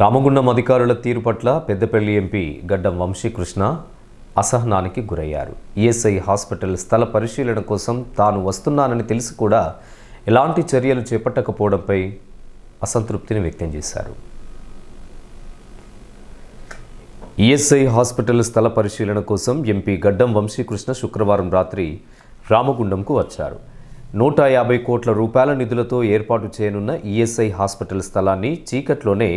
రామగుండం అధికారుల తీరు పట్ల పెద్దపల్లి ఎంపీ గడ్డం వంశీకృష్ణ అసహనానికి గురయ్యారు. ఈఎస్ఐ హాస్పిటల్ స్థల పరిశీలన కోసం తాను వస్తున్నానని తెలిసి కూడా ఎలాంటి చర్యలు చేపట్టకపోవడంపై అసంతృప్తిని వ్యక్తం చేశారు. ఈఎస్ఐ హాస్పిటల్ స్థల పరిశీలన కోసం ఎంపీ గడ్డం వంశీకృష్ణ శుక్రవారం రాత్రి రామగుండంకు వచ్చారు. నూట యాభై కోట్ల రూపాయల నిధులతో ఏర్పాటు చేయనున్న ఈఎస్ఐ హాస్పిటల్ స్థలాన్ని చీకట్లోనే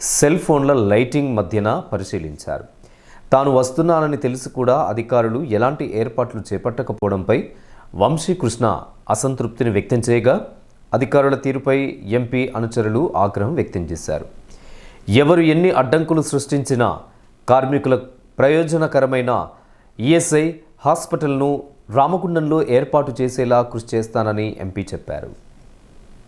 సెల్ ఫోన్ల లైటింగ్ మధ్యన పరిశీలించారు. తాను వస్తున్నానని తెలిసి కూడా అధికారులు ఎలాంటి ఏర్పాట్లు చేపట్టకపోవడంపై వంశీకృష్ణ అసంతృప్తిని వ్యక్తం చేయగా అధికారుల తీరుపై ఎంపీ అనుచరులు ఆగ్రహం వ్యక్తం చేశారు. ఎవరు ఎన్ని అడ్డంకులు సృష్టించినా కార్మికుల ప్రయోజనకరమైన ఈఎస్ఐ హాస్పిటల్ను రామగుండంలో ఏర్పాటు చేసేలా కృషి చేస్తానని ఎంపీ చెప్పారు.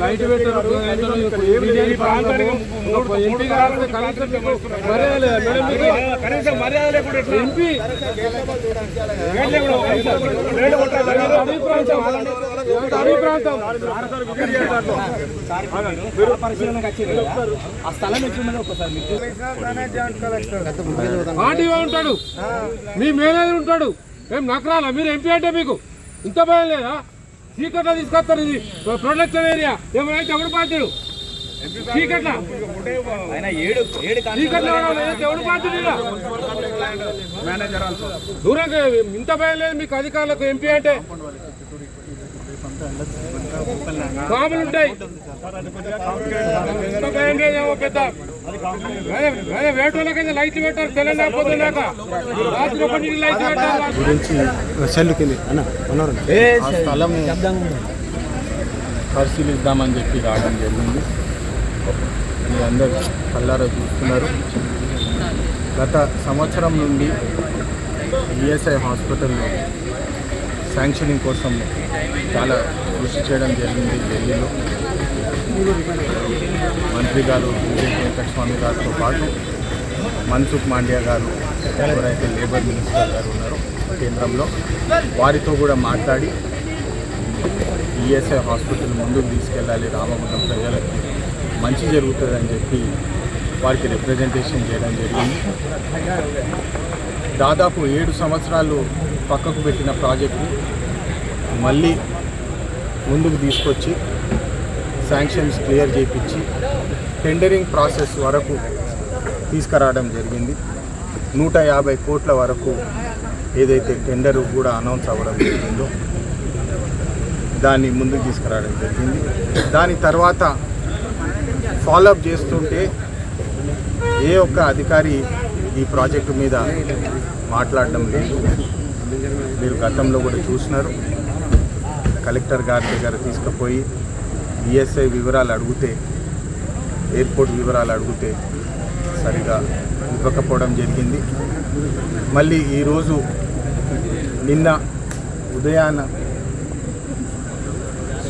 లైట్ పెట్టారు ఎంపీ ఆర్డీఓ ఉంటాడు. మీ మేనేజర్ ఉంటాడు. ఏం నకరాలా? మీరు ఎంపీ అంటే మీకు ఇంత భయం లేదా? చీకట్లో తీసుకొస్తారు ఇది. Production area. ఏమైనా ఎవడు ఎవడు దూరంగా ఇంత భయం లేదు మీకు అధికారులకు ఎంపీ అంటే పాములు ఉంటాయి వేటోళ్ళకైతే లైట్లు పెట్టారు తెలంగాణ పొద్దున్నాక రాత్రి ఒకటి లైట్లు పెట్టారు పరిశీలిద్దామని చెప్పి రావడం జరిగింది మీ అందరు కల్లారా చూస్తున్నారు. గత సంవత్సరం నుండి ఈఎస్ఐ హాస్పిటల్లో శాంక్షనింగ్ కోసం చాలా కృషి చేయడం జరిగింది ఢిల్లీలో. మంత్రి గారు విజయ్ వెంకటస్వామి గారితో పాటు మన్సుఖ్ మాండ్యా గారు ఎవరైతే లేబర్ మినిస్టర్ గారు ఉన్నారో కేంద్రంలో వారితో కూడా మాట్లాడి ఈఎస్ఐ హాస్పిటల్ ముందుకు తీసుకెళ్ళాలి రామగుండం ప్రజలకు. మంచి జరుగుతుందని చెప్పి వారికి రిప్రజెంటేషన్ చేయడం జరిగింది. దాదాపు ఏడు సంవత్సరాలు పక్కకు పెట్టిన ప్రాజెక్టు మళ్ళీ ముందుకు తీసుకొచ్చి శాంక్షన్స్ క్లియర్ చేయించి టెండరింగ్ ప్రాసెస్ వరకు తీసుకురావడం జరిగింది. నూట యాభై కోట్ల వరకు ఏదైతే టెండర్ కూడా అనౌన్స్ అవ్వడం జరిగిందో దాన్ని ముందుకు తీసుకురావడం జరిగింది. దాని తర్వాత ఫాలోఅప్ చేస్తుంటే ఏ ఒక్క అధికారి ఈ ప్రాజెక్టు మీద మాట్లాడడం లేదు. మీరు గతంలో కూడా చూసినారు. కలెక్టర్ గారి దగ్గర తీసుకుపోయి ఈఎస్ఐ వివరాలు అడిగితే ఎయిర్పోర్ట్ వివరాలు అడిగితే సరిగా ఇవ్వకపోవడం జరిగింది. మళ్ళీ ఈరోజు నిన్న ఉదయాన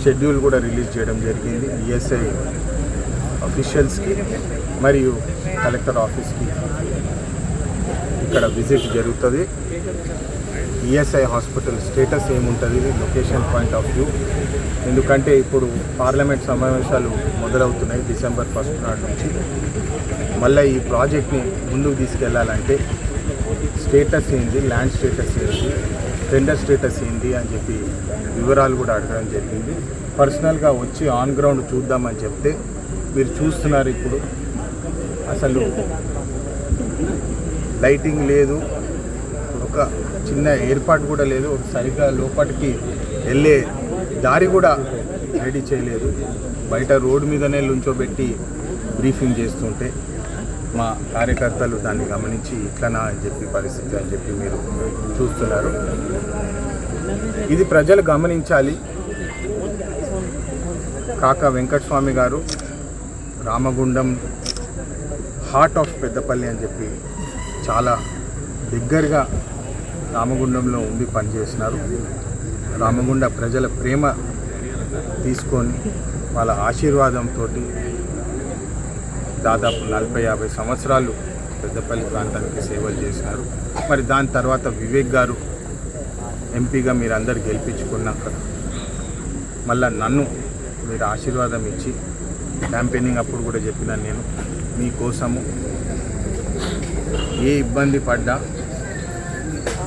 షెడ్యూల్ కూడా రిలీజ్ చేయడం జరిగింది. ఈఎస్ఐ అఫీషియల్స్కి మరియు కలెక్టర్ ఆఫీస్కి ఇక్కడ విజిట్ జరుగుతుంది. ఈఎస్ఐ హాస్పిటల్ స్టేటస్ ఏముంటుంది? లొకేషన్ పాయింట్ ఆఫ్ వ్యూ ఎందుకంటే ఇప్పుడు పార్లమెంట్ సమావేశాలు మొదలవుతున్నాయి డిసెంబర్ ఫస్ట్ నాటి నుంచి. మళ్ళీ ఈ ప్రాజెక్ట్ని ముందుకు తీసుకెళ్ళాలంటే స్టేటస్ ఏంది? ల్యాండ్ స్టేటస్ ఏంది? టెండర్ స్టేటస్ ఏంది? అని చెప్పి వివరాలు కూడా అడగడం జరిగింది. పర్సనల్గా వచ్చి ఆన్ గ్రౌండ్ చూద్దామని చెప్తే మీరు చూస్తున్నారు ఇప్పుడు. అసలు లైటింగ్ లేదు. ఒక చిన్న ఏర్పాటు కూడా లేదు. సరిగ్గా లోపలికి వెళ్ళే దారి కూడా రెడీ చేయలేదు. బయట రోడ్డు మీదనే లుంచోబెట్టి బ్రీఫింగ్ చేస్తుంటే మా కార్యకర్తలు దాన్ని గమనించి ఇట్లనా అని చెప్పి పరిస్థితి అని చెప్పి మీరు చూస్తున్నారు. ఇది ప్రజలు గమనించాలి. కాక వెంకటస్వామి గారు రామగుండం హార్ట్ ఆఫ్ పెద్దపల్లి అని చెప్పి చాలా దగ్గరగా రామగుండంలో ఉండి పనిచేసినారు. రామగుండ ప్రజల ప్రేమ తీసుకొని వాళ్ళ ఆశీర్వాదంతో దాదాపు నలభై యాభై సంవత్సరాలు పెద్దపల్లి ప్రాంతానికి సేవలు చేసినారు. మరి దాని తర్వాత వివేక్ గారు ఎంపీగా మీరందరు గెలిపించుకున్నాక మళ్ళా నన్ను మీరు ఆశీర్వాదం ఇచ్చి క్యాంపెయినింగ్ అప్పుడు కూడా చెప్పినాను నేను. మీకోసము ఏ ఇబ్బంది పడ్డా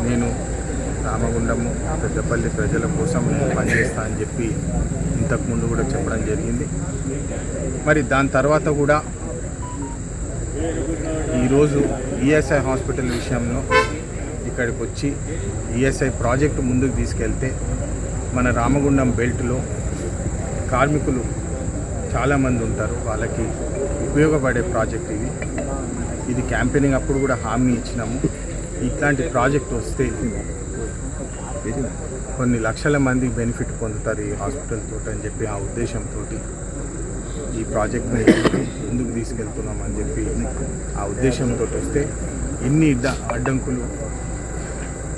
నేను రామగుండము పెద్దపల్లి ప్రజల కోసం నేను పనిచేస్తా అని చెప్పి ఇంతకుముందు కూడా చెప్పడం జరిగింది. మరి దాని తర్వాత కూడా ఈరోజు ఈఎస్ఐ హాస్పిటల్ విషయంలో ఇక్కడికి వచ్చి ఈఎస్ఐ ప్రాజెక్టు ముందుకు తీసుకెళ్తే మన రామగుండం బెల్ట్లో కార్మికులు చాలామంది ఉంటారు. వాళ్ళకి ఉపయోగపడే ప్రాజెక్ట్ ఇది. ఇది క్యాంపెయినింగ్ అప్పుడు కూడా హామీ ఇచ్చినాము. ఇట్లాంటి ప్రాజెక్ట్ వస్తే కొన్ని లక్షల మంది బెనిఫిట్ పొందుతారు ఈ హాస్పిటల్ తోటి అని చెప్పి ఆ ఉద్దేశంతో ఈ ప్రాజెక్ట్ని ముందుకు తీసుకెళ్తున్నామని చెప్పి ఆ ఉద్దేశంతో వస్తే ఇన్ని అడ్డంకులు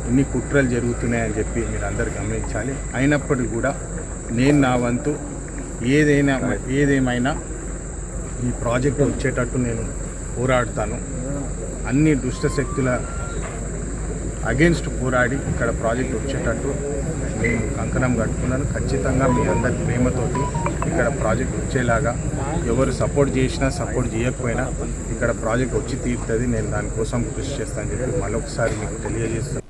ఇన్ని కుట్రలు జరుగుతున్నాయని చెప్పి మీరు అందరు గమనించాలి. అయినప్పటికీ కూడా నేను నా వంతు ఏదైనా ఏదేమైనా ఈ ప్రాజెక్ట్ వచ్చేటట్టు నేను పోరాడతాను. అన్ని దుష్ట శక్తుల అగేన్స్ట్ పోరాడి ఇక్కడ ప్రాజెక్ట్ వచ్చేటట్టు నేను కంకణం కట్టుకున్నాను. ఖచ్చితంగా మీ అందరి ప్రేమతోటి ఇక్కడ ప్రాజెక్ట్ వచ్చేలాగా ఎవరు సపోర్ట్ చేసినా సపోర్ట్ చేయకపోయినా ఇక్కడ ప్రాజెక్ట్ వచ్చి తీరుతుంది. నేను దానికోసం కృషి చేస్తాను చెప్పి మళ్ళొకసారి మీకు తెలియజేస్తాను